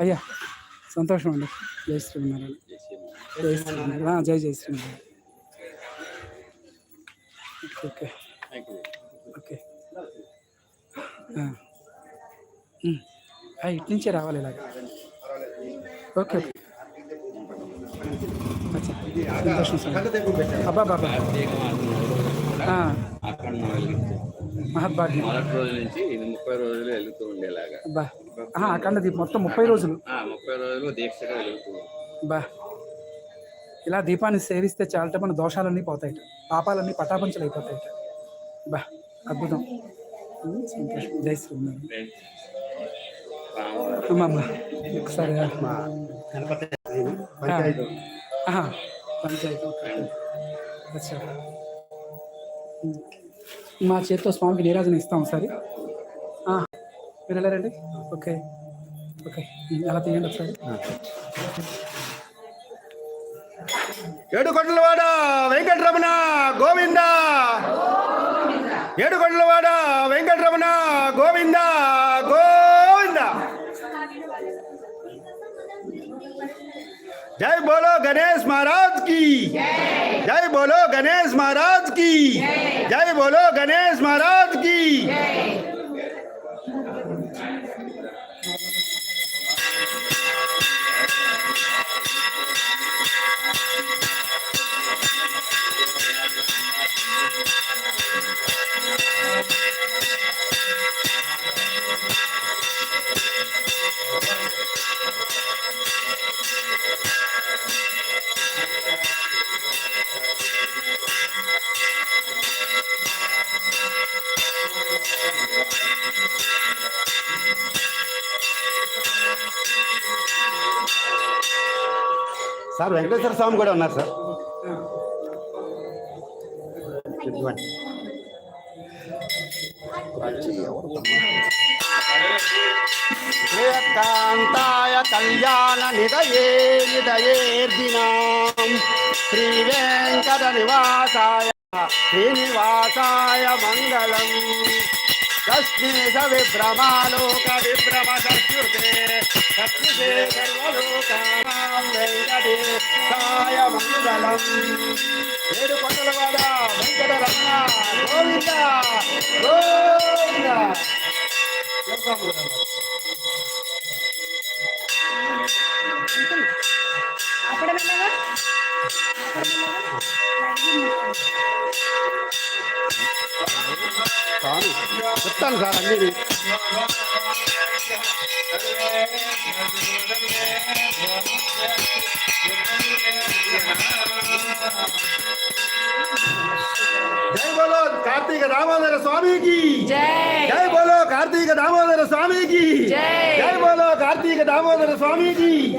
అయ్యా సంతోషం అండి జై శ్రీమన్నారాయణ. జై శ్రీమన్నారాయణ. జై జై శ్రీమన్నారాయణ. ఓకే. ఓకే. ఇటు నుంచే రావాలి ఇలాగ. ఓకే. అబ్బా బాబా మొదటి రోజు నుంచి ముప్పై రోజులు వెళ్తూ ఉండేలాగా. అబ్బా. అఖండ దీపం మొత్తం ముప్పై రోజులు. ఆ, ముప్పై రోజులు దీక్షగా బా. ఇలా దీపాన్ని సేవిస్తే చాలట మన దోషాలన్నీ పోతాయట. పాపాలన్నీ పటాపంచలు అయిపోతాయట బా అద్భుతం. జై అమ్మా ఒకసారి మా చేతితో స్వామికి నీరాజన ఇస్తాం ఒకసారి. వినలేరండి ఓకే. ఓకే. అలా తీయండి ఒకసారి ఏడుకొండలవాడ వెంకటరమణ గోవింద. ఏడుకొండలవాడ వెంకటరమణ గోవింద. గోవింద. జై బోలో గణేష్ మహారాజ్కి. జై బోలో గణేష్ మహారాజ్కి. జై బోలో గణేష్ మహారాజ్కి. సార్ వెంకటేశ్వర స్వామి కూడా ఉన్నారు సార్ ఇదిగోండి. శ్రీకాంతాయ కళ్యాణ నిదయే నిదయేర్దినాం శ్రీ వెంకట నివాసాయ శ్రీనివాసాయ మంగళం కస్మిష విభ్రమాలోక విభ్రమ సత్యుతే సత్యుతే సర్వలోకానాం వెంకటేశాయ మంగళం ఏడు కొండల వాడ వెంకట రమణ గోవింద గోవింద అక్కడ వెళ్ళగా స్వామి చెప్తాను సార్ అన్ని జై బోలో కార్తీక దామోదర స్వామికి. జై. బోలో కార్తీక దామోదర స్వామికి. జై. బోలో కార్తీక దామోదర స్వామికి.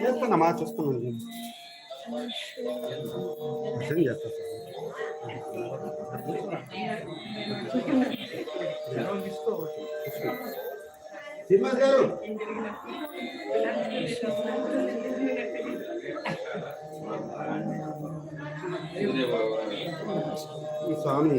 చేస్తున్నామా చూస్తున్నాను చేస్తా శ్రీనివాస్ గారు. స్వామి.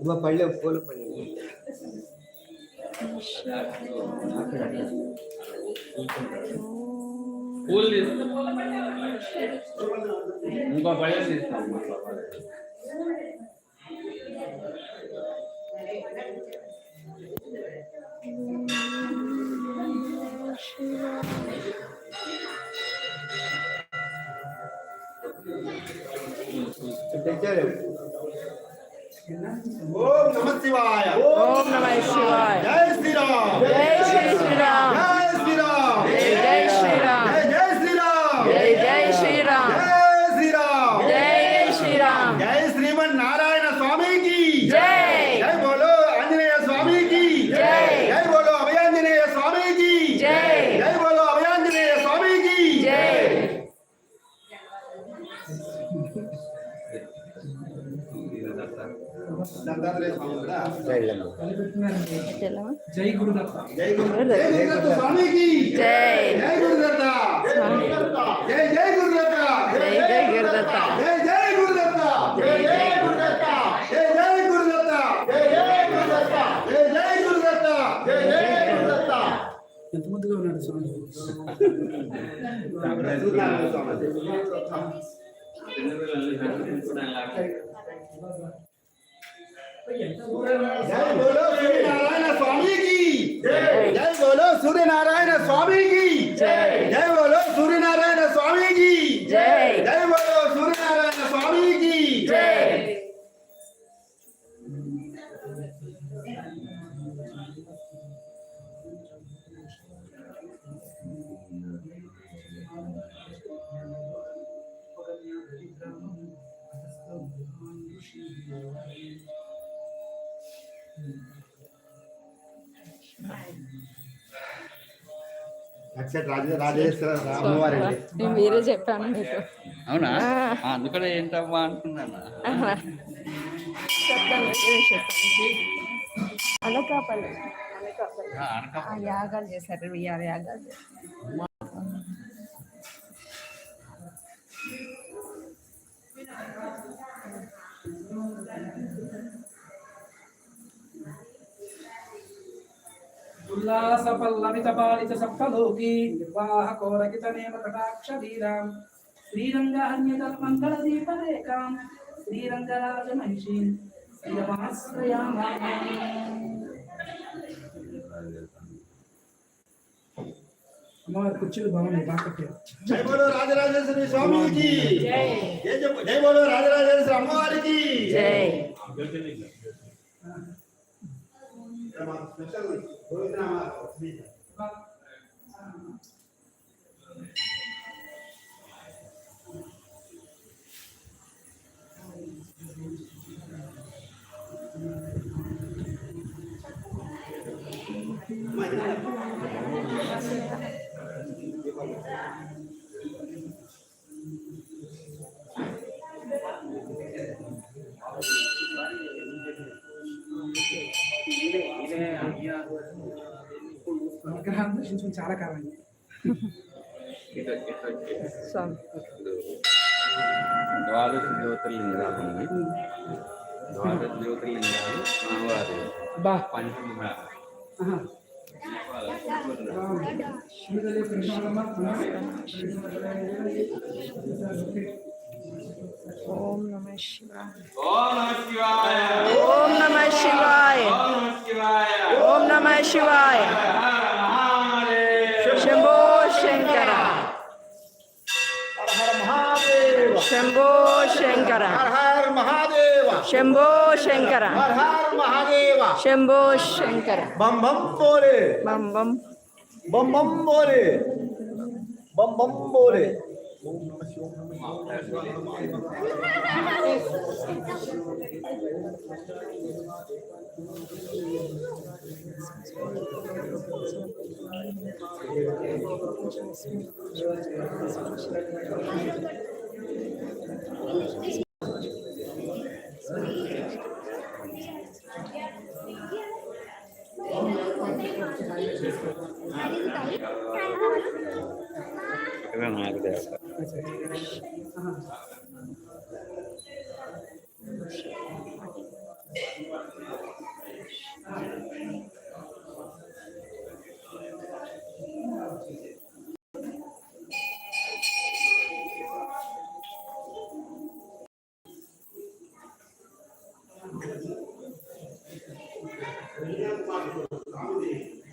உங்க பள்ள போல பண்ணுங்க உங்க பழைய Thank you. शिवाय ओम नमः शिवाय జై గురుదత్త జై జై గురుదత్త జై జై గురుదత్త జై జై గురుదత్త జై జై గురుదత్త జై జై గురుదత్త జై జై గురుదత్త జై జై గురుదత్త జై జై గురుదత్త జై జై గురుదత్త జై జై గురుదత్త ఎంత ముద్దుగా ఉన్నాడు స్వామి जय बोलो सूर्य नारायण स्वामी की। जय। बोलो सूर्य नारायण स्वामी की। जय। మీరే చెప్పాను అవునా? అందుకనే ఏంటమ్మా అనుకున్నాను అనకాపల్లి. యాగాలు చేశారు యాగాలు. చేశారు ఉల్లాస పల్లవిత పాలిత సప్తలోకి నిర్వాహ కోరకిత నేమ కటాక్ష వీరాం శ్రీరంగాన్యదల మంగళ దీపరేఖాం శ్రీరంగరాజ మహిషీం శ్రీరమాశ్రయామా అమ్మవారి కుర్చీలు బాగున్నాయి బాగా కట్టారు జై బోలో రాజరాజేశ్వరి స్వామికి జై జై- జై బోలో రాజరాజేశ్వరి అమ్మవారికి జై ನಮ್ಮ special Govindarama sweet Thank you. దర్శించుకుని చాలా కాలం అయింది. ఇటు ఇటు వచ్చి. స్వామి ద్వాదశ జ్యోతిర్లింగాలు ఉన్నాయి. ద్వాదశ జ్యోతిర్లింగాలు స్వామివారి బా పంచమ ఆహా. శ్రీదేవి కృష్ణమ్మ. ఓం నమ శివాయ ఓం నమ శివాయ ఓం నమ శివాయ ఓం నమ శివాయ शंभो शंकर। महादेव। शंभो शंकर। बम बम बोरे। बम बम। बम बम बोले बम बम बोले Yeah.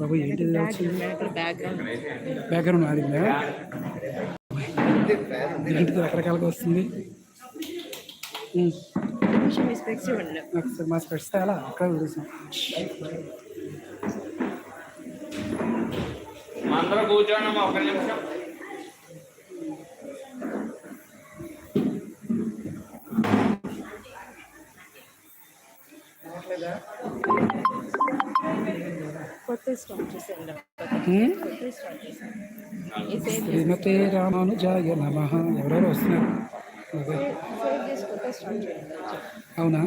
బాబు ఏంటి బ్యాక్గ్రౌండ్ మారిందా ఏంటిది రకరకాలుగా వస్తుంది? స్పెక్స్ మా స్పెట్స్ అలా అక్కడ చూసాం అందరూ కూర్చోండి ఒక నిమిషం. కొత్త శ్రీమతి రామానుజాయ నమ. ఎవరెవరు వస్తున్నారు? అవునా?